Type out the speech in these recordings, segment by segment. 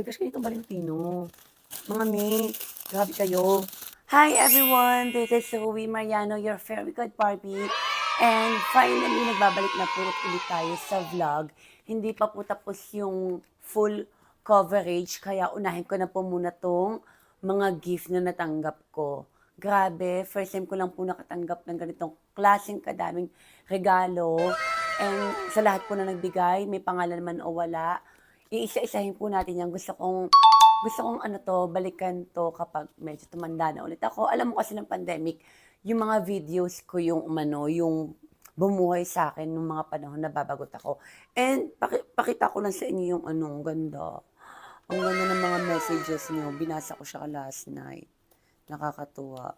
May crush kayo itong Valentino. Mga me, grabe kayo. Hi everyone, this is Zoe Mariano, your very good Barbie. And finally, nagbabalik na po ulit tayo sa vlog. Hindi pa po tapos yung full coverage, kaya unahin ko na po muna tong mga gift na natanggap ko. Grabe, first time ko lang po nakatanggap ng ganitong klaseng kadaming regalo. And sa lahat po na nagbigay, may pangalan man o wala, iisa-isahin po natin yan. Gusto kong, gusto kong ano to, balikan to kapag medyo tumanda na ulit ako. Alam mo kasi ng pandemic, yung mga videos ko yung umano, yung bumuhay sa akin nung mga panahon na babagot ako. And paki- pakita ko lang sa inyo yung anong ganda. Ang ganda ng mga messages niyo. Binasa ko siya last night. Nakakatuwa.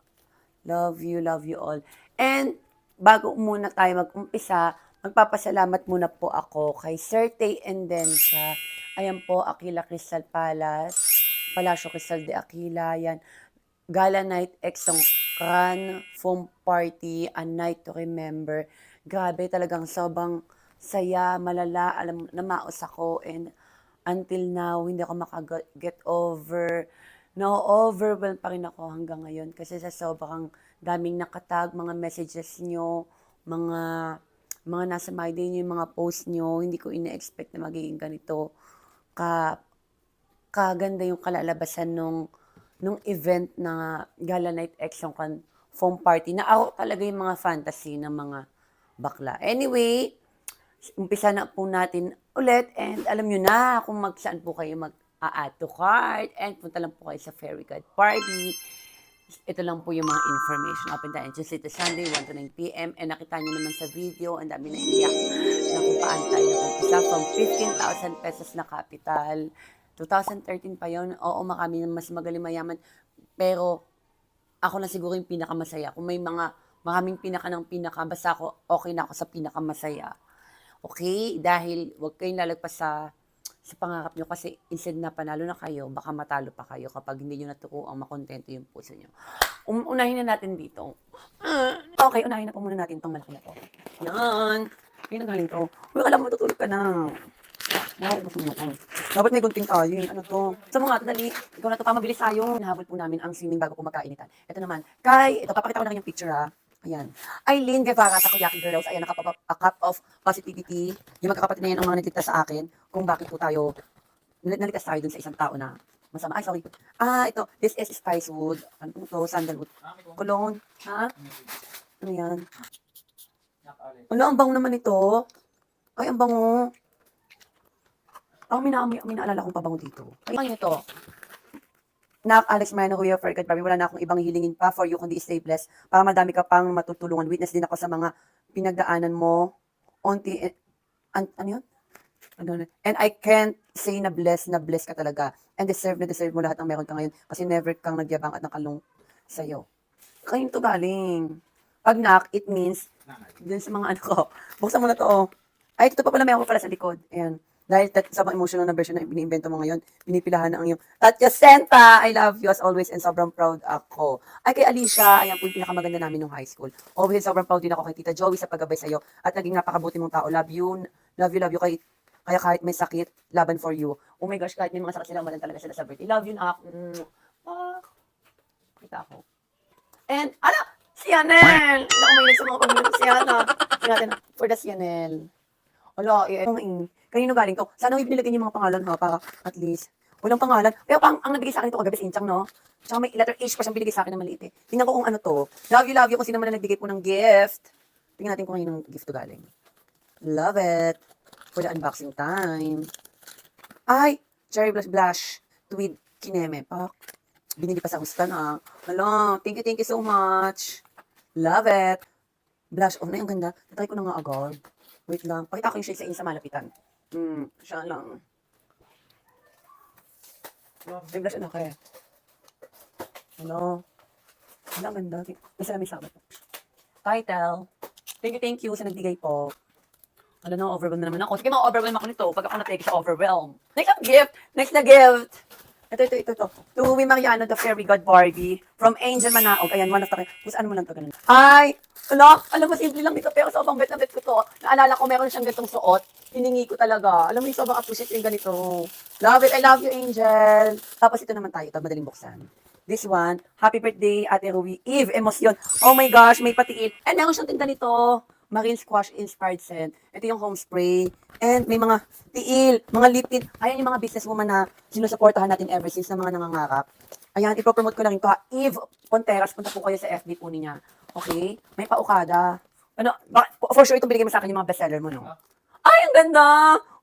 Love you, love you all. And bago muna tayo mag-umpisa, magpapasalamat muna po ako kay Sir Tay Endencia. Ayan po, Aquila Crystal Palace, Palacio Crystal de Aquila, yan. Gala Night Exong Cran, Foam Party, A Night to Remember. Grabe, talagang sobrang saya, malala, alam, namaos ako, and until now, hindi ako makaget over. Na-overwhelm pa rin ako hanggang ngayon kasi sa sobrang daming nakatag, mga messages nyo, mga mga nasa my day nyo, yung mga post nyo, hindi ko ina-expect na magiging ganito ka kaganda yung kalalabasan nung nung event na Gala Night Action Con foam party na ako talaga yung mga fantasy ng mga bakla. Anyway, umpisa na po natin ulit and alam nyo na kung mag saan po kayo mag a-add to cart and punta lang po kayo sa Fairy God Party. Ito lang po yung mga information. Open tayo Tuesday to Sunday, 1 to 9 p.m. And nakita nyo naman sa video, ang dami na iyak na kung paano tayo nag-umpisa from 15,000 pesos na capital. 2013 pa yon Oo, makami mas magaling mayaman. Pero ako na siguro yung pinakamasaya. Kung may mga maraming pinaka ng pinaka, basta ako okay na ako sa pinakamasaya. Okay? Dahil wag kayong lalagpas sa sa pangarap nyo kasi instead na panalo na kayo, baka matalo pa kayo kapag hindi nyo natuko ang makontento yung puso nyo. Um, unahin na natin dito. Okay, unahin na po muna natin itong malaki na to. Yan. Kaya na galing to. Uy, alam mo, tutulog ka na. Bakit gusto mo to? Dapat may gunting tayo. Ano to? Sa mga dali. Ikaw na to pa, mabilis tayo. Hinahabol po namin ang swimming bago po magkainitan. Ito naman. Kay, ito, papakita ko na lang yung picture ha. Ayan. Eileen Guevara sa Kuyaki Girls. Ayan, nakapapa, a cup of positivity. Yung magkakapatid na yan ang mga nagligtas sa akin kung bakit po tayo, nal- naligtas tayo dun sa isang tao na masama. Ay, sorry. Ah, ito. This is Spicewood. Ano to? Sandalwood. Cologne. Ha? Ano yan? Ano, ang bango naman ito. Ay, ang bango. Ang mina, may, may naalala kong pabango dito. Ay, ano ito? Nak, Alex Mano, Kuya Fergat, Barbie, wala na akong ibang hilingin pa for you kundi stay blessed. Para madami ka pang matutulungan. Witness din ako sa mga pinagdaanan mo. Onti, eh, an, ano yun? Ano, and I can't say na bless na bless ka talaga. And deserve na deserve mo lahat ng meron ka ngayon. Kasi never kang nagyabang at nakalong sa'yo. Kayo to galing. Pag nak, it means, dun sa mga ano ko, buksan mo na to, oh. Ay, ito pa pala meron ko pala sa likod. Ayan. Dahil sa mga emotional na version na biniimbento mo ngayon, pinipilahan na ang iyong Tatya Senta, I love you as always and sobrang proud ako. Ay, kay Alicia, ayan po yung pinakamaganda namin nung high school. Always sobrang proud din ako kay Tita Joey sa paggabay sa'yo at naging napakabuti mong tao. Love you, love you, love you. Kay, kaya kahit may sakit, laban for you. Oh my gosh, kahit may mga sakit sila, umalan talaga sila sa birthday. Love you, nak. Mm. Ah, kita ako. And, ala, si Yanel! Mahilig sa mga pamilya si Yana. Tingnan natin, for the si Yanel. Ala, eh, ang ing. Kanino galing to? Sana may binilagay niyo mga pangalan ha, para at least. Walang pangalan. Pero pang, ang nagbigay sa akin ito kagabi si Inchang, no? Tsaka may letter H pa siyang binigay sa akin na maliit eh. Tingnan ko kung ano to. Love you, love you kung sino man na nagbigay po ng gift. Tingnan natin kung kanino gift to galing. Love it. For the unboxing time. Ay, Cherry Blush Blush. Tweed Kineme. Pak. Binili pa sa hustan ah. Hello, thank you, thank you so much. Love it. Blush on na yung ganda. Tatry ko na nga agad. Wait lang. Pakita ko yung shade sa inyo sa malapitan. Hmm, siya lang. May blush na kaya. Ano? Ang ganda. May salamin sa akin. Title. Thank you, thank you sa nagbigay po. Ano na, overwhelm na naman ako. Sige, ma-overwhelm ako nito pag ako na-take sa overwhelm. Next na gift! Next na gift! Ito, ito, ito, ito. To Uwi Mariano, the fairy god Barbie. From Angel Manaog. Ayan, one of the... Kung saan mo lang to ganun. Ay! Ala, alam mo, simple lang dito, pero sobrang bet na bet ko to. Naalala ko, meron siyang gatong suot. Hiningi ko talaga. Alam mo sobrang appreciate ko yung ganito. Love it. I love you, Angel. Tapos ito naman tayo. Ito, madaling buksan. This one, happy birthday, Ate Ruby. Eve, emosyon. Oh my gosh, may patiil. And meron siyang tinda nito. Marine Squash Inspired Scent. Ito yung home spray. And may mga tiil, mga lip tint. Ayan yung mga businesswoman na sinusuportahan natin ever since na mga nangangarap. Ayan, ipopromote ko lang ito. ha. Eve Ponteras, punta po kayo sa FB po niya. Okay? May paukada. Ano, for sure itong binigay mo sa akin yung mga bestseller mo, no? Ay, ang ganda!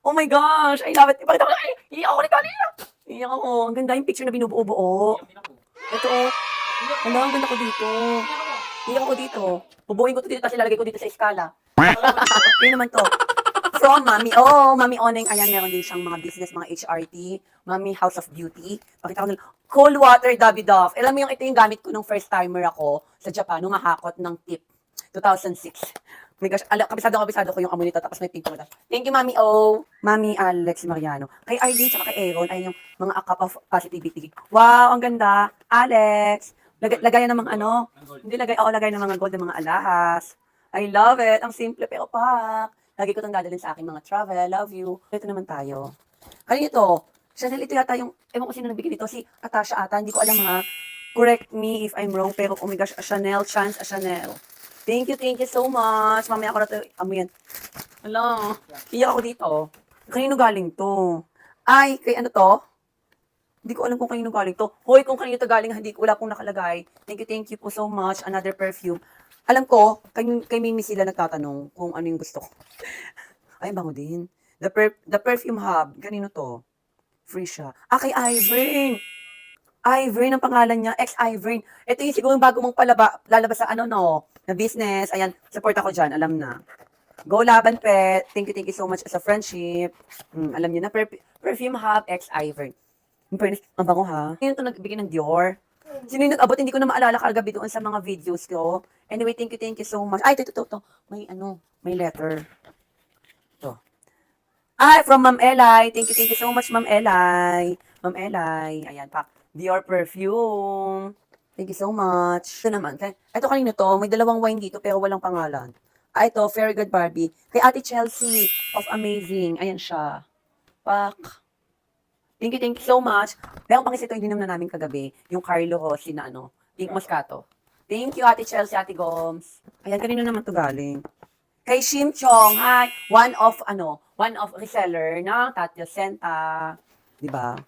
Oh my gosh! I love it. Bakit ako? Ay, iiyak ako ni kanina. Iiyak ako. Ang ganda yung picture na binubuo-buo. Ito, oh. Ano, ang ganda ko dito. Iiyak ako dito. Bubuin ko to dito, tapos ilalagay ko dito sa iskala. Yun naman to. From Mami. Oh, Mami Oneng. Ayan, meron din siyang mga business, mga HRT. Mami House of Beauty. Pakita ko nila. Cold water Davidoff. Alam mo yung ito yung gamit ko nung first timer ako sa Japan, nung mahakot ng tip. 2006. My gosh, ala, kabisado kabisado ko yung amoy nito tapos may pink mata. Thank you, Mami O. Mami Alex Mariano. Kay Arlene tsaka kay Aaron ay yung mga a cup of positivity. Wow, ang ganda. Alex. Lagay, lagayan ng mga ano. Hindi lagay, oo, lagay ng mga gold ng mga alahas. I love it. Ang simple pero pak. Lagi ko itong dadalhin sa aking mga travel. Love you. Ito naman tayo. Ano ito? Chanel, ito yata yung, ewan ko sino nagbigay nito. Si Atasha ata. Hindi ko alam ha. Correct me if I'm wrong. Pero oh my gosh, a Chanel. Chance a Chanel. Thank you, thank you so much. Mamaya ako na ito. Amo yan. Hello. Iyak ako dito. Kanino galing to? Ay, kay ano to? Hindi ko alam kung kanino galing to. Hoy, kung kanino to galing, hindi ko wala pong nakalagay. Thank you, thank you po so much. Another perfume. Alam ko, kay, kay Mimi sila nagtatanong kung ano yung gusto ko. Ay, bango din. The, per, the Perfume Hub. Kanino to? Free siya. Ah, kay Ivern. Ivern ang pangalan niya. Ex-Ivern. Ito yung siguro yung bago mong palaba, lalabas sa ano, no? Na business. Ayan, support ako dyan. Alam na. Go Laban Pet. Thank you, thank you so much sa friendship. Hmm, alam niyo na, per- Perfume Hub ex-Ivern. Ang fairness, ang bango ha. Sino ito nagbigay ng Dior? Sino yung nag-abot? Hindi ko na maalala kagabi doon sa mga videos ko. Anyway, thank you, thank you so much. Ay, ito, ito, ito. May ano, may letter. Ito. Ay, from Ma'am Elay. Thank you, thank you so much, Ma'am Elay. Ma'am Elay. Ayan, pa. Dior perfume. Thank you so much. Ito naman. Ito kanina to. May dalawang wine dito pero walang pangalan. Ah, ito. Very good Barbie. Kay Ate Chelsea of Amazing. Ayan siya. Pak. Thank you, thank you so much. Meron pang isa ito, hindi naman na namin kagabi. Yung Carlo Rossi na ano. Pink Moscato. Thank you, Ate Chelsea, Ate Goms. Ayan, kanino naman to galing? Kay Shim Chong, hi. One of, ano, one of reseller ng Tatya Senta. Di ba?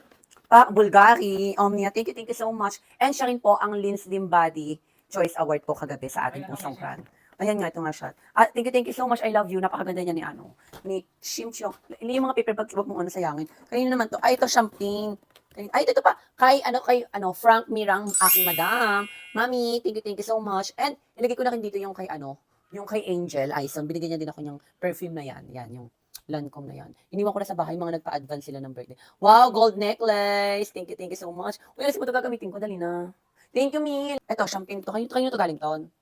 Pa, Bulgari, Omnia, thank you, thank you so much. And siya rin po ang Lin Slim Body Choice Award po kagabi sa ating pong songkran. Ayan nga, ito nga siya. Ah, thank you, thank you so much. I love you. Napakaganda niya ni ano. Ni Shim Chong. Hindi yung mga paper bags, huwag mong ano sayangin. Kanino naman to? Ay, ito champagne. Ay, ito, ito pa. Kay, ano, kay, ano, Frank Mirang, aking madam. Mami, thank you, thank you so much. And, ilagay ko na rin dito yung kay, ano, yung kay Angel Aison. Binigyan niya din ako yung perfume na yan. Yan, yung Lancome na yan. Iniwan ko na sa bahay, mga nagpa-advance sila ng birthday. Wow, gold necklace. Thank you, thank you so much. Uy, alas mo ito gagamitin ko. Dali na. Thank you, Mil. Ito, champagne to. Kanino, kanino to galing ton?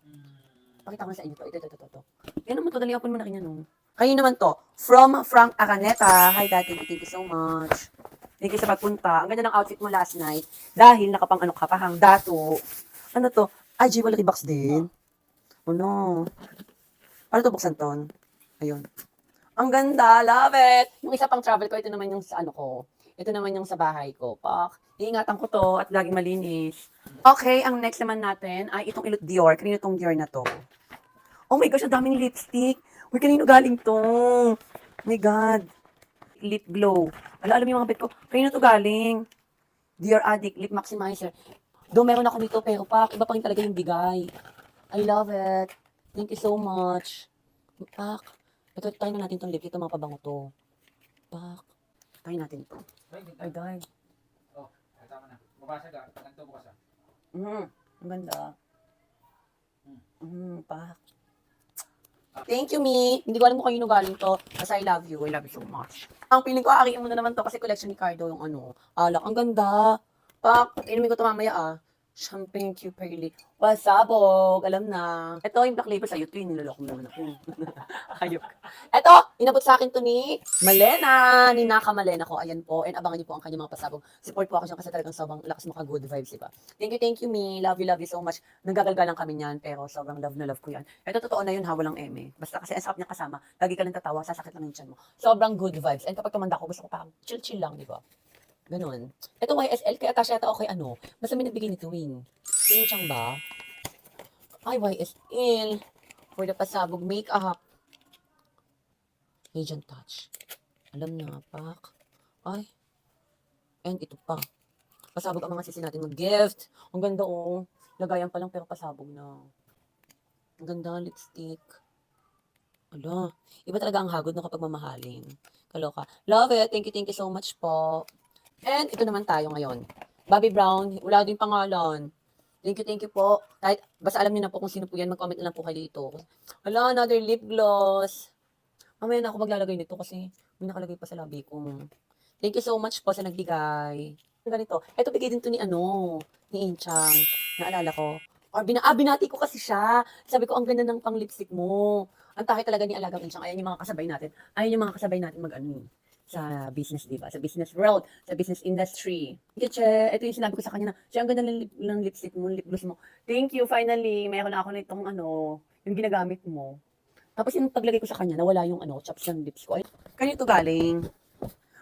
Pakita ko na sa inyo to. Ito, ito, ito, ito. Yan naman to. Dali, open mo na rin yan, no? Kayo naman to. From Frank Araneta. Hi, Dad. Thank you, thank you so much. Thank you sa pagpunta. Ang ganda ng outfit mo last night. Dahil nakapang ano ka, pahang dato. Ano to? Ah, jewelry box din. Oh, no. Paano to buksan ton? Ayun. Ang ganda. Love it. Yung isa pang travel ko, ito naman yung sa ano ko. Ito naman yung sa bahay ko. Pak. Iingatan ko to at laging malinis. Okay, ang next naman natin ay itong ilot Dior. Kanino tong Dior na to? Oh my gosh, ang daming lipstick. Uy, kanino galing to? Oh my God. Lip glow. Ala, alam mo yung mga bet ko. Kanino to galing? Dear Addict, Lip Maximizer. Doon meron ako dito, pero pak, iba pa rin talaga yung bigay. I love it. Thank you so much. Pak. Ito, tayo na natin tong lip. Ito mga pabango to. Pak. Tayo natin to. Ay, dahil. Oh, tama na. Mabasag ah. Ganito bukas ah. Mm, ang ganda. Mm, pak. Thank you, Mi. Hindi ko alam kung kanino galing to. Kasi I love you. I love you so much. Ang feeling ko, aking mo na naman to kasi collection ni Cardo yung ano. Alak, ang ganda. Pak, inumin ko to mamaya ah. Champagne Q Pearly. Pasabog, alam na. Ito yung black label sa'yo. Ito yung niloloko mo naman ako. Ayok. Ito, inabot sa akin to ni Malena. Ni Naka Malena ko. Ayan po. And abangan niyo po ang kanyang mga pasabog. Support po ako siya kasi talagang sobrang lakas maka good vibes, diba? Thank you, thank you, me. Love you, love you so much. Nagagalgalang kami niyan, pero sobrang love na love ko yan. Ito, totoo na yun, ha, walang eme. Basta kasi ang sarap niya kasama. Lagi ka lang tatawa, sasakit lang yung tiyan mo. Sobrang good vibes. And kapag tumanda ko, gusto ko parang chill-chill lang, di ba? Ganon. Ito YSL, kaya kasya yata okay ano. Basta may nagbigay nito, Wing. Yung siyang ba? Ay, YSL. For the pasabog makeup. Agent Touch. Alam na, pak. Ay. And ito pa. Pasabog ang mga sisi natin mag-gift. Ang ganda, oh. Lagayan pa lang, pero pasabog na. Ang ganda, lipstick. Ala. Iba talaga ang hagod ng kapag mamahalin. Kaloka. Love it. Thank you, thank you so much po. And ito naman tayo ngayon. Bobby Brown, wala din pangalan. Thank you, thank you po. Kahit, basta alam niyo na po kung sino po yan, mag-comment na lang po kayo dito. Hala, another lip gloss. Mamaya na ako maglalagay nito kasi may nakalagay pa sa labi ko. Thank you so much po sa nagbigay. Ganito. Ito bigay din to ni ano, ni Inchang. Naalala ko. Or bina ah, ko kasi siya. Sabi ko, ang ganda ng pang lipstick mo. Ang tahi talaga ni Alagang Inchang. Ayan yung mga kasabay natin. Ayan yung mga kasabay natin mag-ano sa business, di ba? Sa business world, sa business industry. Che, ito yung sinabi ko sa kanya na, siya, ang ganda ng, lip, ng lipstick mo, lip gloss mo. Thank you, finally. Mayroon na ako na itong ano, yung ginagamit mo. Tapos yung paglagay ko sa kanya, nawala yung ano, chops ng lips ko. Ay, kanito galing.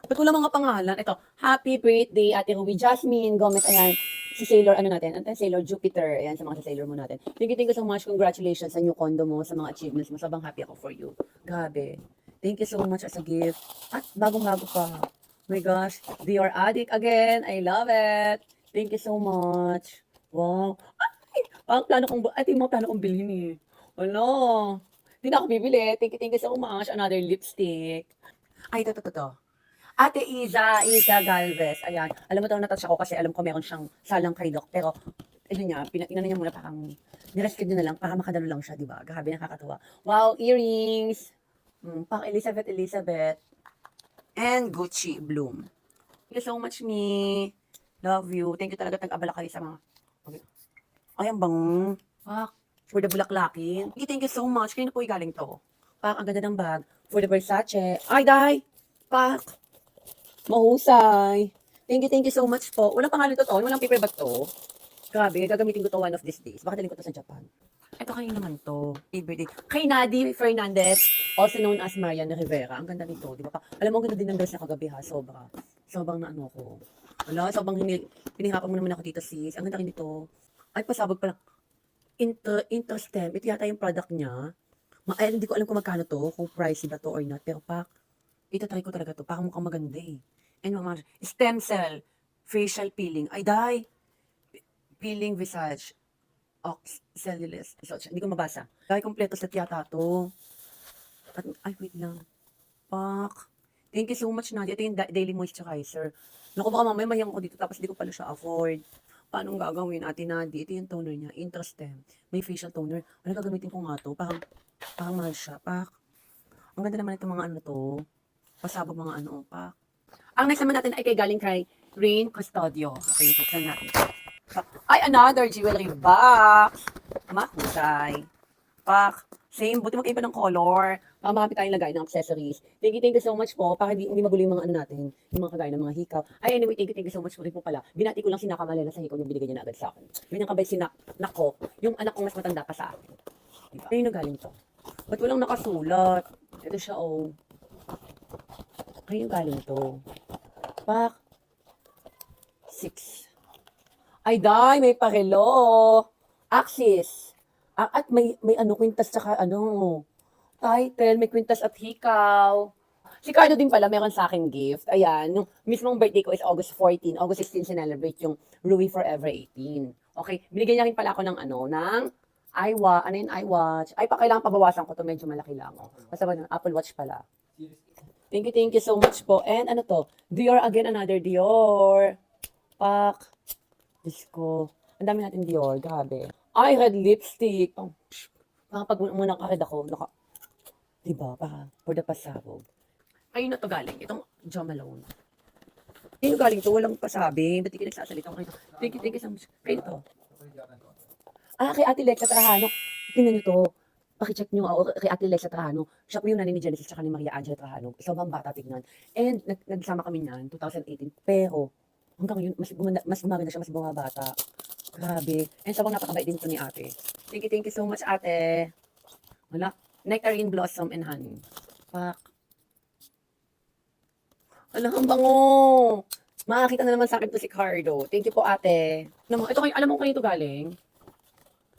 Ba't wala mga pangalan? Ito, happy birthday, Ate Ruby Jasmine Gomez. Ayan, si Sailor, ano natin? Ano Sailor Jupiter. Ayan, sa mga sa Sailor mo natin. Thank you, thank you so much. Congratulations sa new condo mo, sa mga achievements mo. Sobrang happy ako for you. Grabe. Thank you so much as a gift. At bagong-bago pa. Oh my gosh, Dior Addict again. I love it. Thank you so much. Wow. Ay, parang plano kong, ay, mga plano kong bilhin eh. Ano? Hindi na ako bibili. Thank you, thank you so much. Another lipstick. Ay, ito, ito, ito. Ate Iza, Iza Galvez. Ayan. Alam mo ito, natouch ako kasi alam ko meron siyang salang kay Doc. Pero, ano niya, pina, inano niya muna parang, nirescue niya na lang para makadalo lang siya, di ba? Grabe, nakakatuwa. Wow, earrings. Mm, pang Elizabeth Elizabeth. And Gucci Bloom. Thank you so much, me. Love you. Thank you talaga. Tag-abala kayo sa mga... Okay. Ay, ang bango. Pak. For the bulaklakin. You, thank you so much. Kanina po galing to. Pak, ang ganda ng bag. For the Versace. Ay, day! Pak. Mahusay. Thank you, thank you so much po. Walang pangalan to to. Walang paper bag to. Grabe, gagamitin ko to one of these days. Baka dalhin ko to sa Japan. Ito kayo naman to. Everyday. Kay Nadi Fernandez, also known as Marian Rivera. Ang ganda nito, di ba pa? Alam mo, ang ganda din ng dress na kagabi ha. Sobra. Sobrang na ano ko. Wala, sobrang hini, pinihirapan mo naman ako dito sis. Ang ganda rin nito. Ay, pasabog pa lang. Inter, Interstem. Ito yata yung product niya. Ma ay, hindi ko alam kung magkano to, kung pricey ba to or not. Pero pak, ito try ko talaga to. Parang mukhang maganda eh. Mga stem cell facial peeling. Ay, dai. Peeling visage. Ox cellulose. So, hindi ko mabasa. Dahil kompleto set yata to. At, ay, wait lang. Pak. Thank you so much, Nadia. Ito yung da- daily moisturizer. Naku, baka mamaya mayang ko dito tapos hindi ko pala siya afford. Paano gagawin, Ate Nadi? Ito yung toner niya. Intrastem. May facial toner. Ano gagamitin ko nga to? Parang, parang mahal siya. Pak. Ang ganda naman itong mga ano to. Pasabog mga ano, pak. Ang next naman natin ay kay galing kay Rain Custodio. Okay, buksan natin. Ay, another jewelry box. Mahusay. Pak. Same, buti mag-iba ng color. Para marami tayong lagay ng accessories. Thank you, thank you so much po. Para hindi, hindi magulo yung mga ano natin. Yung mga kagaya ng mga hikaw. Ay, anyway, thank you, thank you so much po rin po pala. Binati ko lang si Nakamalena sa hikaw yung binigay niya na agad sa akin. Yun yung kabay si Nak, Nako. Yung anak kong mas matanda pa sa akin. Diba? Ayun na galing to. Ba't walang nakasulat? Ito siya, oh. Ayun galing to. Pak. Six. Ay, day, may parelo. Axis. Ah, at may, may ano, kwintas tsaka ano, title, may kwintas at hikaw. Si Cardo din pala, meron sa akin gift. Ayan, yung mismong birthday ko is August 14. August 16, sinelebrate yung Louis Forever 18. Okay, binigyan niya rin pala ako ng ano, ng iWatch. Ano yung iWatch? Ay, pa kailangan pabawasan ko to medyo malaki lang. Oh. Basta ba, Apple Watch pala. Thank you, thank you so much po. And ano to? Dior again, another Dior. Pak. Diyos ko. Ang dami natin Dior, grabe. I had lipstick. Oh, psh. Baka pag muna ka-red ako, naka, diba, para for the pasabog. Ayun na to galing, itong Jo Malone. Sino galing to? Walang pasabi. Ba't di ka nagsasalita? Thank you, thank you so much. Kayo to. Ah, kay Ate Lexa Trajano. Tingnan niyo to. Pakicheck niyo ako kay Ate Lexa Trajano. Siya po yung nanay ni Genesis tsaka ni Maria Angela Trajano. Sobrang bata tignan. And nag nagsama kami niyan, 2018. Pero, hanggang ngayon, mas, gumanda, mas gumaganda siya, mas bumabata. Grabe. And sobrang napakabait din to ni ate. Thank you, thank you so much, ate. Wala. Nectarine Blossom and Honey. Pak. Alam, ang bango. Makakita na naman sa akin to si Cardo. Thank you po, ate. Alam mo, ito kayo, alam mo kayo ito galing?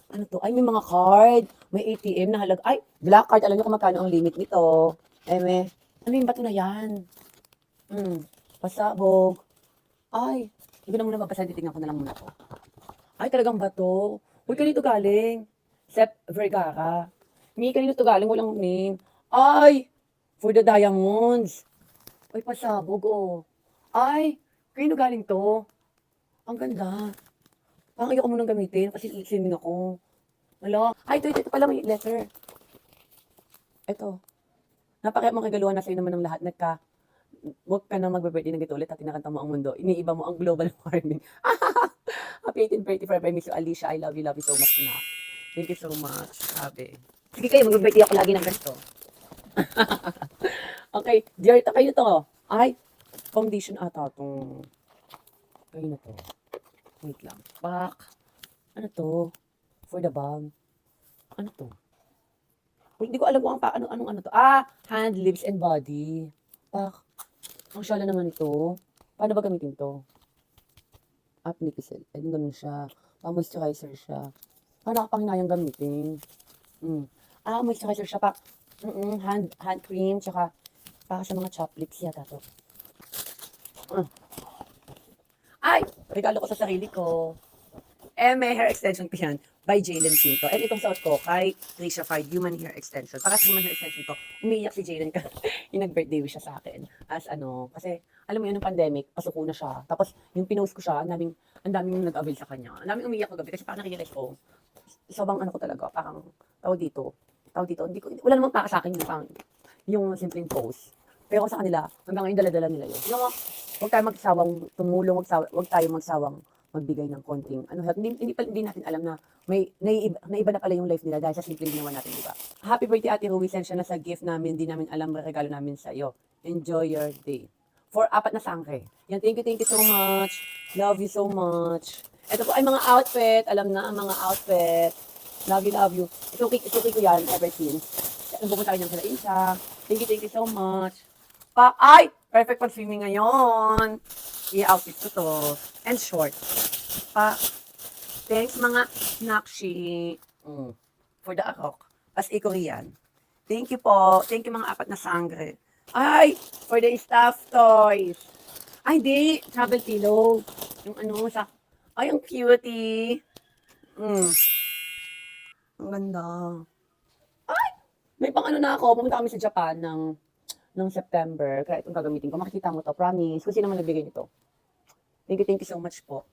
Ano to? Ay, may mga card. May ATM na halag. Ay, black card. Alam niyo kung magkano ang limit nito. May, ano yung bato na yan? Hmm, pasabog. Ay, hindi na muna mabasa. Titingnan ko na lang muna to. Ay, talagang bato. Uy, kanito galing? Sep Vergara. May kanino to galing? Walang name. Ay, for the diamonds. Ay, pasabog, oh. Ay, kanino galing to? Ang ganda. Parang ayoko munang gamitin kasi swimming ako. Wala. Ay, ito, ito, ito pala may letter. Ito. Napaka makagaluhan na sa'yo naman ng lahat. Nagka, huwag ka na magbe-birthday ng ulit at tinakanta mo ang mundo. Iniiba mo ang global warming. Happy 18th birthday forever. I miss Alicia. I love you, love you so much na. Thank you so much. Sabi. Sige kayo, mag-birthday ako lagi ng ganito. okay, dear, kayo to. Ay, foundation ata itong, kayo na to. Wait lang. Pak. Ano to? For the bag. Ano to? Uy, Hindi ko alam kung ang pa, ano, anong ano to. Ah, hand, lips, and body. Pak. Ang syala naman ito. Paano ba gamitin to? Up Nickel. Eh, ganun siya. Pa-moisturizer siya. Paano ka pang hinayang gamitin? Mm. Ah, moisturizer siya pa. Mm hand, hand cream, tsaka para sa mga chop lips yata to. Mm. Ay! Regalo ko sa sarili ko. Eh, may hair extension ko yan by Jalen Pinto. And itong suot ko kay Trisha Fied Human Hair Extension. Para sa human hair extension ko, umiiyak si Jalen ka. yung nag-birthday wish siya sa akin. As ano, kasi alam mo yun, yung pandemic, pasuko na siya. Tapos, yung pinost ko siya, ang daming, ang daming nag-avail sa kanya. Ang daming umiiyak kagabi kasi parang nakirealize ko, sobrang ano ko talaga, parang tawag dito, tawag dito, hindi ko, wala namang para sa akin yung parang, yung simpleng post. Pero sa kanila, hanggang ngayon dala-dala nila yun. Know, huwag tayo magsawang tumulong, saw- huwag tayo magsawang magbigay ng konting ano help. Hindi, hindi, pa, hindi natin alam na may naiiba, naiba na pala yung life nila dahil sa simpleng ginawa natin, di ba? Happy birthday Ate Ruby, send siya na sa gift namin, di namin alam regalo namin sa iyo. Enjoy your day. For apat na sangke. Yan, thank you, thank you so much. Love you so much. Ito po ay mga outfit. Alam na ang mga outfit. Love you, love you. Ito, ito ko yan ever since. Pupunta kayo sa Insa. Thank you, thank you so much. Pa ay! Perfect pag swimming ngayon. I-outfit ko to. And short. Pa, thanks mga nakshi. Mm. For the arok. As a Korean. Thank you po. Thank you mga apat na sangre. Ay! For the staff toys. Ay, di. Travel pillow. Yung ano sa... Ay, ang cutie. Mm. Ang ganda. Ay! May pang ano na ako. Pumunta kami sa Japan ng ng September. Kaya itong gagamitin ko. Makikita mo to. Promise. Kung sino man nagbigay nito. Thank you, thank you so much po.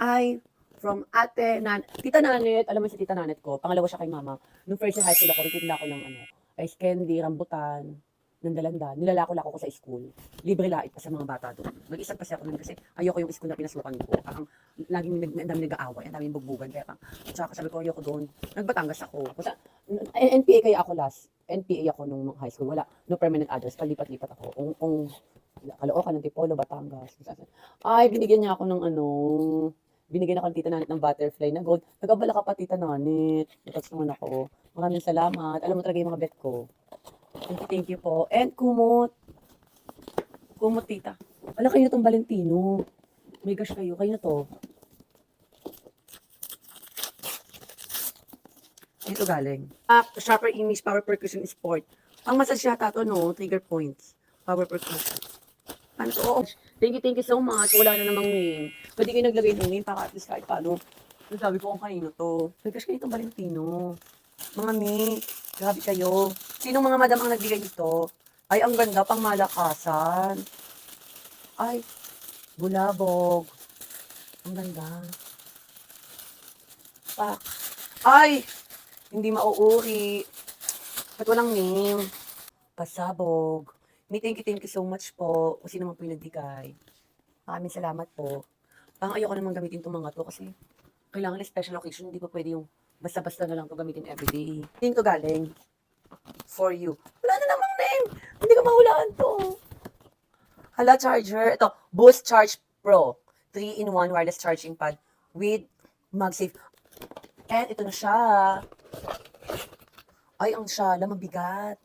Ay, from ate, nan tita Nanet, alam mo si tita Nanet ko, pangalawa siya kay mama. Nung first year high school ako, nagtitinda ako ng ano, ice candy, rambutan, ng dalandan. Nilalako-lako ko sa school. Libre lait pa sa mga bata doon. Mag-isa pa siya ako nun kasi ayoko yung school na pinasukan ko. Parang laging nag, ang dami nag-aaway, ang daming bugbugan. Kaya parang, tsaka sabi ko, ayoko doon. Nagbatangas ako. Kasi, NPA kaya ako last. NPA ako nung high school. Wala, no permanent address. Palipat-lipat ako. Kung, kung Caloocan, Antipolo, Batangas. Ay, binigyan niya ako ng ano, binigyan ako ng tita Nanit ng butterfly na gold. Nagabala ka pa tita Nanit. Natas naman ako. Maraming salamat. Alam mo talaga yung mga bet ko. Thank you, thank you po. And kumot. Kumot tita. Wala kayo na tong Valentino. May gosh kayo. Kayo na to. Ito galing. Ah, sharper image, power percussion sport. Ang massage yata to, no? Trigger points. Power percussion. Ano to? Oo. Thank you, thank you so much. Wala na namang name. Pwede kayo naglagay ng name para at least kahit paano. Nasabi ko kung kanino to. Nagkas kayo itong Valentino. Mga mi, grabe kayo. Sinong mga madam ang nagbigay dito? Ay, ang ganda, pang malakasan. Ay, bulabog. Ang ganda. Pak. Ay, hindi mauuri. Ba't walang name? Pasabog. May thank you, thank you so much po. Kung sino man po yung nagbigay. Maraming salamat po. Parang ayoko naman gamitin itong mga to kasi kailangan special occasion, hindi pa pwede yung basta-basta na lang to gamitin everyday. Hindi to galing. For you. Wala na namang name. Hindi ko mahulaan to. Hala, charger. Ito, Boost Charge Pro. 3-in-1 wireless charging pad with MagSafe. And ito na siya. Ay, ang shala, mabigat.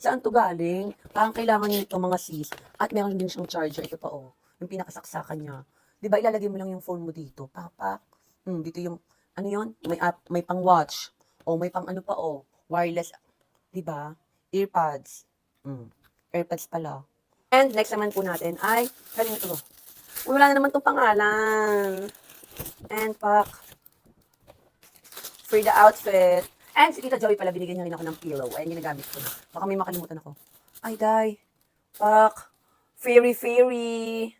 Saan to galing? Parang kailangan nito mga sis. At meron din siyang charger. Ito pa, oh. Yung pinakasaksakan niya. Di ba, ilalagay mo lang yung phone mo dito. Papak. Hmm, dito yung, ano yon May app, may pang watch. O may pang ano pa, oh. Wireless. Di ba? Earpods. Hmm. Airpods pala. And next naman po natin ay, kaling ito. Wala na naman itong pangalan. And pack. For the outfit. And si Tita Joey pala, binigyan niya rin ako ng pillow. Ayan, ginagamit ko. Baka may makalimutan ako. Ay, day. Pak. Fairy, fairy.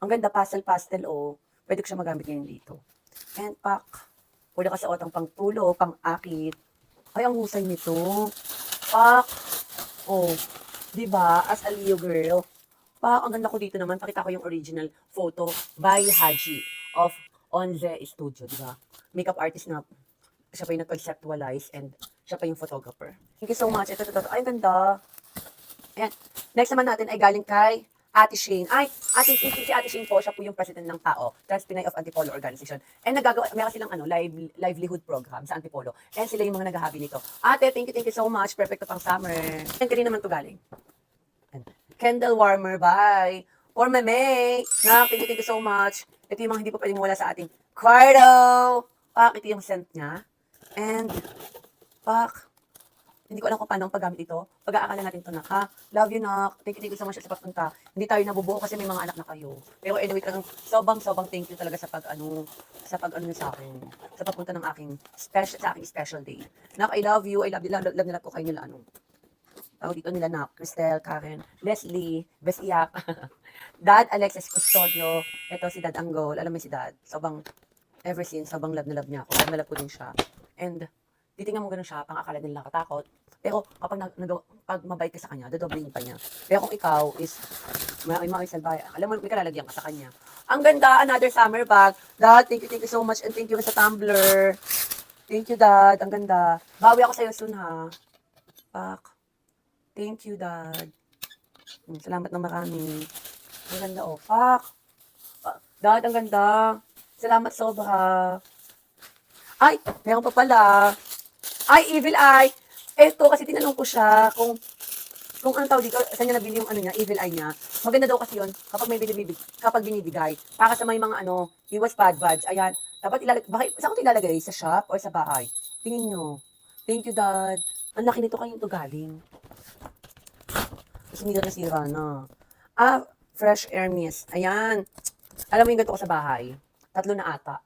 Ang ganda, pastel-pastel, oh. Pwede ko siya magamit ngayon dito. And pak. Pwede ka sa otang pang tulo, pang akit. Ay, ang husay nito. Pak. Oh. Di ba? As a Leo girl. Pak, ang ganda ko dito naman. Pakita ko yung original photo by Haji of Onze Studio, di ba? Makeup artist na siya pa yung nag-conceptualize and siya pa yung photographer. Thank you so much. Ito, ito, ito. Ay, ang ganda. Ayan. Next naman natin ay galing kay Ate Shane. Ay, Ate, si, si Ate Shane po, siya po yung president ng TAO, Trans Pinay of Antipolo Organization. And nagagawa, meron silang ano, live, livelihood program sa Antipolo. And sila yung mga naghahabi nito. Ate, thank you, thank you so much. Perfecto pang summer. And kanina naman to galing. Candle warmer, bye. Or meme. Na, thank you, thank you so much. Ito yung mga hindi po pwedeng wala sa ating kwarto. Pak, ito yung scent niya. And, pak, hindi ko alam kung paano ang paggamit ito. Pag-aakalan natin ito na, ha? Love you, nak. Thank you, thank you so much sa pagpunta. Hindi tayo nabubuo kasi may mga anak na kayo. Pero anyway, talagang sobang, sobang thank you talaga sa pag, ano, sa pag, ano sa akin. Sa pagpunta ng aking special, sa aking special day. Nak, I love you. I love you. Love, love nila ko kayo nila, ano. Tawag dito nila, nak. Cristel, Karen, Leslie, Besiak. Dad, Alexis Custodio. Ito si Dad Anggol. Alam mo si Dad. Sobang, ever since, sobang love na love niya ako. Love na love ko din siya. And, titingnan mo ganun siya, pang akala nila nakatakot. Pero kapag nag, nag, pag mabait ka sa kanya, dodobling pa niya. Pero kung ikaw is, may mga salbay, alam mo, may kalalagyan ka sa kanya. Ang ganda, another summer bag. Dad, thank you, thank you so much, and thank you sa tumbler. Thank you, Dad. Ang ganda. Bawi ako sa'yo soon, ha? Pak. Thank you, Dad. Hmm, Salamat na marami. Ang ganda, oh. Pak. Pa- Dad, ang ganda. Salamat sobra. Ay, meron pa pala. Ay, evil eye. Eto, kasi tinanong ko siya kung kung ano tawag dito, saan niya nabili yung ano niya, evil eye niya. Maganda daw kasi yun kapag may binibig, kapag binibigay. Para sa may mga ano, iwas bad vibes. Ayan, dapat ilalagay, bakit, saan ko ito? Sa shop or sa bahay? Tingin nyo. Thank you, Dad. Ang laki nito kanino to galing. Hindi na nasira na. Ah, fresh air mist. Ayan. Alam mo yung ganito ko sa bahay. Tatlo na ata.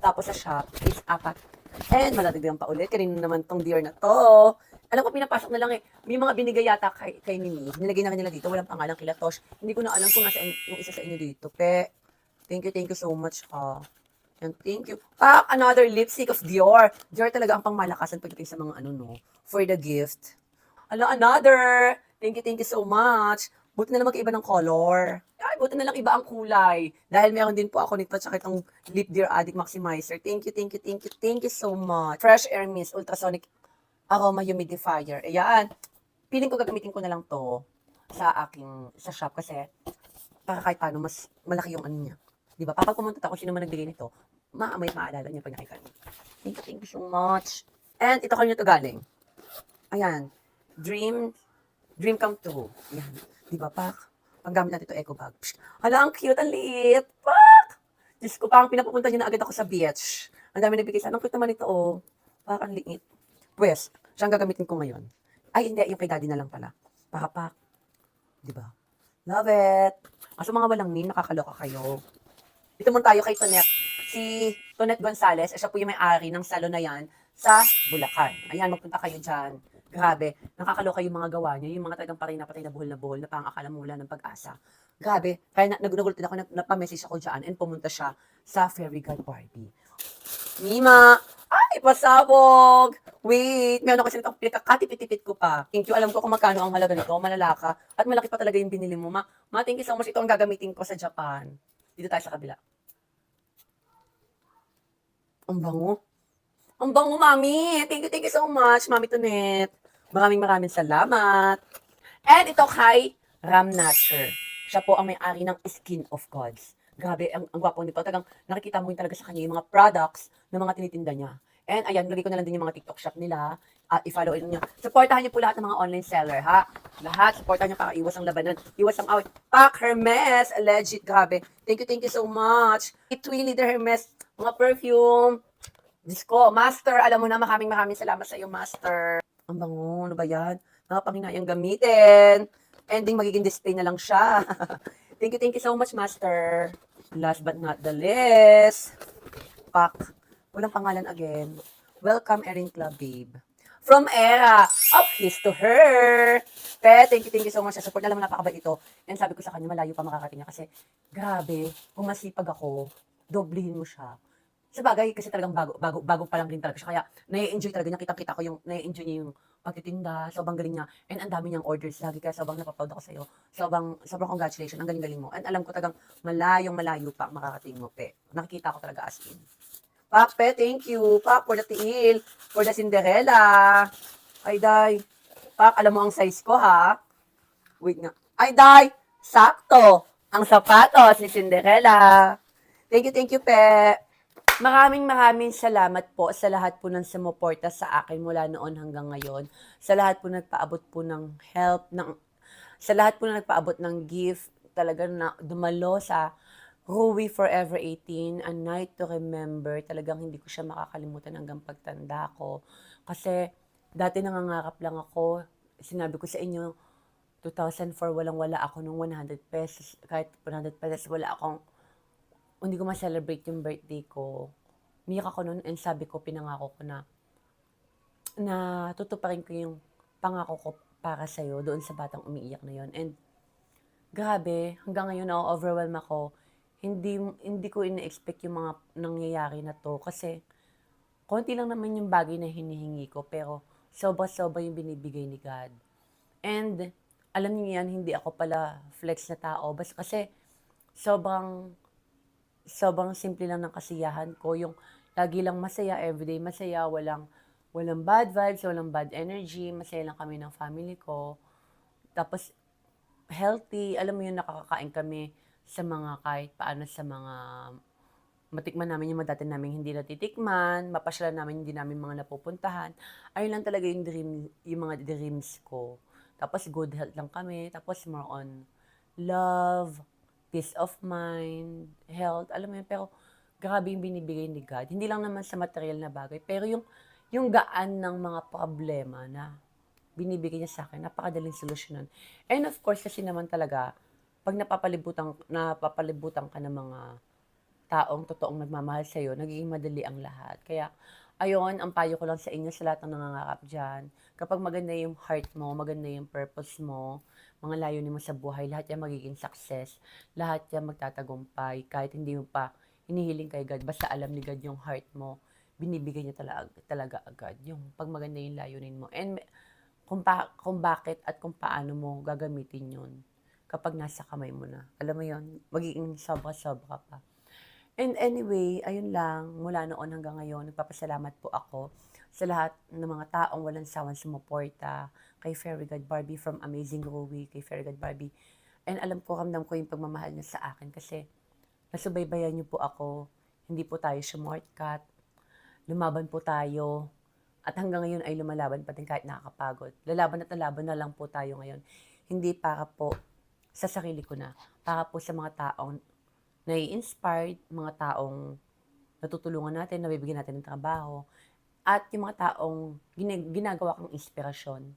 Tapos sa shop is apat. And maladagdagan pa ulit. Kanina naman tong deer na to. Alam ko, pinapasok na lang eh. May mga binigay yata kay, kay Mimi. Nilagay na nila dito. Walang pangalan kila Tosh. Hindi ko na alam kung nasa yung isa sa inyo dito. Pe, thank you, thank you so much ha. And thank you. Ah, another lipstick of Dior. Dior talaga ang pangmalakasan pagdating sa mga ano no. For the gift. Ala, another. Thank you, thank you so much. Buti na lang magkaiba ng color. Ay, buti na lang iba ang kulay. Dahil meron din po ako nito at saka itong Lip Dear Addict Maximizer. Thank you, thank you, thank you, thank you so much. Fresh Air Mist Ultrasonic Aroma Humidifier. Ayan. Piling ko gagamitin ko na lang to sa aking, sa shop kasi para kahit paano mas malaki yung ano niya. Di ba? Kapag pumunta ako, sino man nagbigay nito, maamay maalala niya pag nakita niya. Thank you, thank you so much. And ito kanyo to galing. Ayan. Dream, dream come true. Ayan. Di ba, Pak? Paggamit natin ito eco bag. Psh, Hala, ang cute, ang liit. Pak! Diyos ko, parang pinapupunta niya na agad ako sa beach. Ang dami nagbigay sa. Ang cute naman ito, oh. Parang ang liit. Pwes, siyang gagamitin ko ngayon. Ay, hindi, yung kay daddy na lang pala. Para, Pak. Di ba? Love it. Kaso mga walang name, nakakaloka kayo. Dito muna tayo kay Tonet. Si Tonet Gonzales, siya po yung may-ari ng salon na yan sa Bulacan. Ayan, magpunta kayo dyan. Grabe, nakakaloka yung mga gawa niya, yung mga talagang patay na patay na buhol na buhol na parang akala mo wala ng pag-asa. Grabe, kaya na, nagugulat din ako, na, napamessage ako dyan and pumunta siya sa Fairy God Party. Mima! Ay, pasabog! Wait, meron kasi itong pinakakatipit-tipit ko pa. Thank you, alam ko kung magkano ang halaga nito, malalaka. At malaki pa talaga yung binili mo. Ma, ma thank you so much. Ito ang gagamitin ko sa Japan. Dito tayo sa kabila. Ang bango. Ang bango, Mami. Thank you, thank you so much, Mami Tonet. Maraming maraming salamat. And ito kay Ram Natcher. Siya po ang may-ari ng Skin of Gods. Grabe, ang, ang gwapo nito. Talagang nakikita mo yun talaga sa kanya yung mga products na mga tinitinda niya. And ayan, lagay ko na lang din yung mga TikTok shop nila. At i-follow niyo. Supportahan niyo po lahat ng mga online seller, ha? Lahat, supportahan niyo para iwas ang labanan. Iwas ang out. Pack Hermes, legit, grabe. Thank you, thank you so much. Itwi Leader Hermes, mga perfume. Diyos ko, Master, alam mo na, maraming maraming salamat sa iyo, Master. Ang bango, ano ba yan? Nakapanghinayang gamitin. Ending, magiging display na lang siya. thank you, thank you so much, Master. Last but not the least, Pak. Walang pangalan again. Welcome, Erin Club, babe. From Era, of his to her. Pe, thank you, thank you so much sa support. Alam mo, napakabait ito. And sabi ko sa kanya, malayo pa makakating niya kasi, grabe, kung masipag ako, doblihin mo siya. Sa bagay, kasi talagang bago, bago, bago pa lang din talaga siya. Kaya, nai-enjoy talaga niya. Kitang-kita ko yung, nai-enjoy niya yung pagtitinda. Sobrang galing niya. And ang dami niyang orders lagi. Kaya sobrang napaproud ako sa'yo. Sobrang, sobrang congratulations. Ang galing-galing mo. And alam ko talagang malayong malayo pa makakating mo, pe. Nakikita ko talaga as in. Pape, thank you. Pap, for the tiil. For the Cinderella. Ay, day. Pap, alam mo ang size ko, ha? Wait nga. Ay, day. Sakto. Ang sapatos ni Cinderella. Thank you, thank you, pe. Maraming maraming salamat po sa lahat po ng sumuporta sa akin mula noon hanggang ngayon. Sa lahat po nagpaabot po ng help, ng, sa lahat po na nagpaabot ng gift, talaga na dumalo sa Ruby Forever 18, A Night to Remember. Talagang hindi ko siya makakalimutan hanggang pagtanda ko. Kasi dati nangangarap lang ako. Sinabi ko sa inyo, 2004 walang-wala ako nung 100 pesos. Kahit 100 pesos, wala akong hindi ko ma-celebrate yung birthday ko. Umiyak ako noon and sabi ko, pinangako ko na na tutuparin ko yung pangako ko para sa'yo doon sa batang umiiyak na yon And grabe, hanggang ngayon na-overwhelm ako. Hindi, hindi ko ina-expect yung mga nangyayari na to kasi konti lang naman yung bagay na hinihingi ko pero sobra-sobra yung binibigay ni God. And alam niyo yan, hindi ako pala flex na tao. Basta kasi sobrang sobrang simple lang ng kasiyahan ko. Yung lagi lang masaya, everyday masaya, walang walang bad vibes, walang bad energy, masaya lang kami ng family ko. Tapos healthy, alam mo yun, nakakakain kami sa mga kahit paano sa mga matikman namin yung dati namin hindi natitikman, mapasyalan namin hindi namin mga napupuntahan. Ayun lang talaga yung dream, yung mga dreams ko. Tapos good health lang kami, tapos more on love, peace of mind, health, alam mo yun, pero grabe yung binibigay ni God. Hindi lang naman sa material na bagay, pero yung, yung gaan ng mga problema na binibigay niya sa akin, napakadaling solusyonan. And of course, kasi naman talaga, pag napapalibutan, napapalibutan ka ng mga taong totoong nagmamahal sa iyo, nagiging madali ang lahat. Kaya, ayon, ang payo ko lang sa inyo sa lahat ng nangangarap dyan, kapag maganda yung heart mo, maganda yung purpose mo, mga layunin mo sa buhay, lahat yan magiging success. Lahat yan magtatagumpay. Kahit hindi mo pa hinihiling kay God, basta alam ni God yung heart mo, binibigay niya talaga, talaga agad. Yung pag maganda yung layunin mo. And kung, pa, kung bakit at kung paano mo gagamitin yun kapag nasa kamay mo na. Alam mo yon magiging sobra-sobra pa. And anyway, ayun lang, mula noon hanggang ngayon, nagpapasalamat po ako sa lahat ng mga taong walang sawang sumuporta, kay Fairy God Barbie from Amazing Ruby, kay Fairy God Barbie. And alam ko, ramdam ko yung pagmamahal niya sa akin kasi nasubaybayan niyo po ako. Hindi po tayo shortcut. Lumaban po tayo. At hanggang ngayon ay lumalaban pa din kahit nakakapagod. Lalaban at lalaban na lang po tayo ngayon. Hindi para po sa sarili ko na. Para po sa mga taong nai-inspired, mga taong natutulungan natin, nabibigyan natin ng trabaho, at yung mga taong gina- ginagawa kang inspirasyon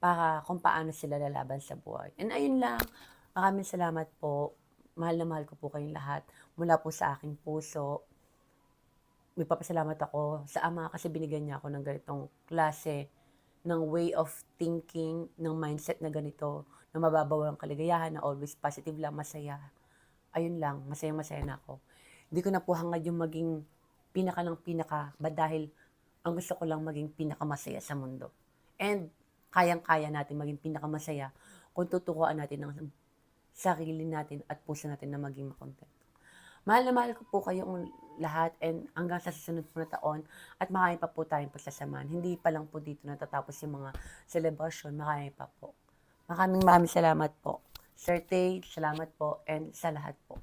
para kung paano sila lalaban sa buhay. And ayun lang, maraming salamat po. Mahal na mahal ko po kayong lahat. Mula po sa aking puso. May papasalamat ako sa ama kasi binigyan niya ako ng ganitong klase ng way of thinking, ng mindset na ganito, na mababaw ang kaligayahan, na always positive lang, masaya. Ayun lang, masaya-masaya na ako. Hindi ko na po hangad yung maging pinaka ng pinaka, ba dahil ang gusto ko lang maging pinakamasaya sa mundo. And kayang-kaya natin maging pinakamasaya kung tuturuan natin ng sarili natin at puso natin na maging makontent. Mahal na mahal ko po kayong lahat and hanggang sa susunod po na taon at marami pa po tayong pagsasamahan. Hindi pa lang po dito natatapos yung mga celebration, marami pa po. Maraming maraming salamat po. Sir Tay, salamat po and sa lahat po.